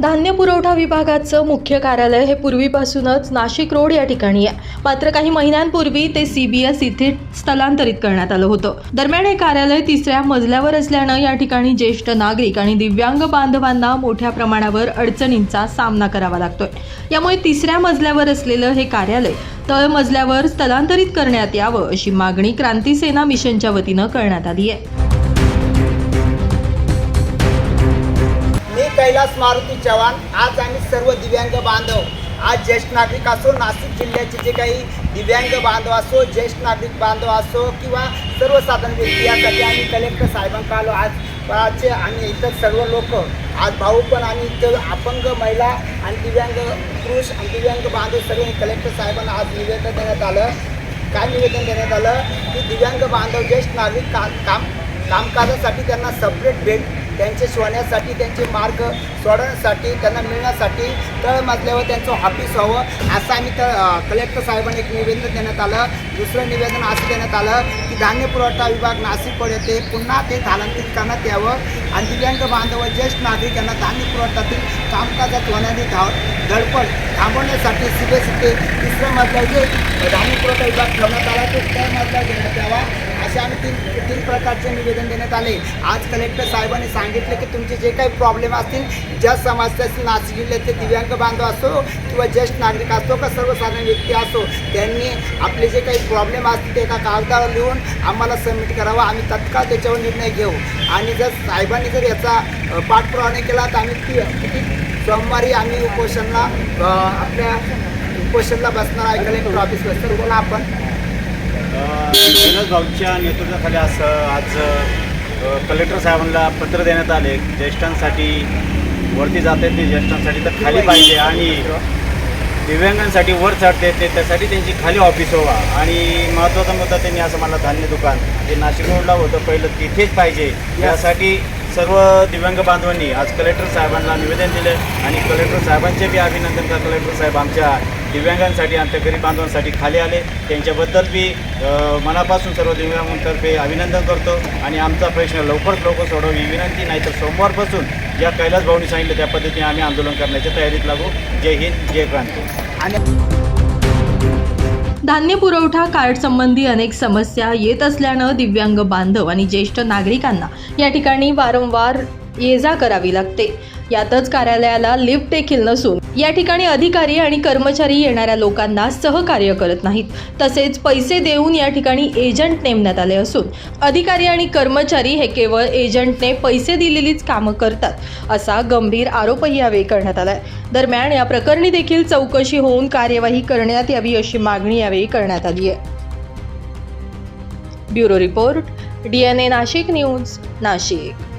धान्य पुरवठा विभागाचं मुख्य कार्यालय हे पूर्वीपासूनच नाशिक रोड या ठिकाणी आहे. मात्र काही महिन्यांपूर्वी ते सी बी एस इथे स्थलांतरित करण्यात आलं होतं. दरम्यान हे कार्यालय तिसऱ्या मजल्यावर असल्यानं या ठिकाणी ज्येष्ठ नागरिक आणि दिव्यांग बांधवांना मोठ्या प्रमाणावर अडचणींचा सामना करावा लागतोय. यामुळे तिसऱ्या मजल्यावर असलेलं हे कार्यालय तळ मजल्यावर स्थलांतरित करण्यात यावं अशी मागणी क्रांती सेना मिशनच्या वतीनं करण्यात आली आहे. कैलास मारुती चव्हाण. आज आम्ही सर्व दिव्यांग बांधव आज ज्येष्ठ नागरिक असो नाशिक जिल्ह्याचे जे काही दिव्यांग बांधव असो ज्येष्ठ नागरिक बांधव असो किंवा सर्वसाधारण व्यक्ती यासाठी आम्ही कलेक्टर साहेबांक आलो. आज आजचे आणि इतर सर्व लोक आज भाऊ पण आणि इतर अपंग महिला आणि दिव्यांग पुरुष आणि दिव्यांग बांधव सर्व कलेक्टर साहेबांना आज निवेदन देण्यात आलं. काय निवेदन देण्यात आलं? की दिव्यांग बांधव ज्येष्ठ नागरिक का काम कामकाजासाठी त्यांना सपरेट बेड त्यांचे शिवण्यासाठी त्यांचे मार्ग सोडवण्यासाठी त्यांना मिळण्यासाठी तळमजल्यावर त्यांचं ऑफिस व्हावं. असं आम्ही तर कलेक्टर साहेबांनी एक निवेदन देण्यात आलं. दुसरं निवेदन असं देण्यात आलं की धान्य पुरवठा विभाग नाशिक येते पुन्हा ते स्थलांतरित करण्यात यावं. आणि दिव्यांग बांधव ज्येष्ठ नागरिक यांना धान्य पुरवठातील कामकाजात होणारी धाव धडपड थांबवण्यासाठी सीबीएसई तिसरं मजल्यावर जे धान्य पुरवठा विभाग ठेवण्यात आला तो तळमजल्यावर घेण्यात यावा. असे आम्ही तीन प्रकारचे निवेदन देण्यात आले. आज कलेक्टर साहेबांनी सांगितले की तुमचे जे काही प्रॉब्लेम असतील ज्या समस्या असतील नाशिक जिल्ह्यातले दिव्यांग बांधव असो किंवा ज्येष्ठ नागरिक असो का सर्वसाधारण व्यक्ती असो त्यांनी आपले जे काही प्रॉब्लेम असतील ते एका कागदावर लिहून आम्हाला सबमिट करावा. आम्ही तत्काळ त्याच्यावर निर्णय घेऊ. आणि जर साहेबांनी जर याचा अ, पाठपुरावा नाही केला तर आम्ही ती सोमवारी आम्ही उपोषणला आपल्या उपोषणला बसणार आहे. कलेक्टर ऑफिसवर तर बोला आपण. कैलास भाऊच्या नेतृत्वाखाली असं आज अ, कलेक्टर साहेबांना पत्र देण्यात आले. ज्येष्ठांसाठी वरती जाते ते ज्येष्ठांसाठी तर खाली पाहिजे आणि दिव्यांगांसाठी वर चढते ते त्यासाठी त्यांची खाली ऑफिस व्हावा. आणि महत्त्वाचा मुद्दा त्यांनी असं मला धान्य दुकान जे नाशिक रोडला होतं. पहिलं तिथेच पाहिजे. यासाठी सर्व दिव्यांग बांधवांनी आज कलेक्टर साहेबांना निवेदन दिलं आणि कलेक्टर साहेबांचे बी अभिनंदन का? कलेक्टर साहेब आमच्या दिव्यांगांसाठी आमच्या गरीब बांधवांसाठी खाली आले. त्यांच्याबद्दल बी मनापासून सर्व दिव्यांगांतर्फे अभिनंदन करतो आणि आमचा प्रश्न लवकरात लवकर सोडव ही विनंती. नाहीतर सोमवारपासून ज्या कैलास भाऊनी सांगितलं त्या पद्धतीने आम्ही आंदोलन करण्याच्या तयारीत लागू. जय हिंद जय क्रांती. आणि धान्य पुरवठा कार्ड संबंधी अनेक समस्या येत असल्यानं दिव्यांग बांधव आणि ज्येष्ठ नागरिकांना या ठिकाणी वारंवार ये जा करावी लागते. यातच कार्यालयाला लिफ्ट देखील नसून या ठिकाणी अधिकारी आणि कर्मचारी येणाऱ्या लोकांना सहकार्य करत नाहीत. तसेच पैसे देऊन या ठिकाणी एजंट नेमण्यात आले असून अधिकारी आणि कर्मचारी हे केवळ एजंटने पैसे दिलेलीच कामं करतात असा गंभीर आरोपही यावेळी करण्यात आलाय. दरम्यान या प्रकरणी देखील चौकशी होऊन कार्यवाही करण्यात यावी अशी मागणी यावेळी करण्यात आली आहे. Bureau report D N A Nashik news Nashik.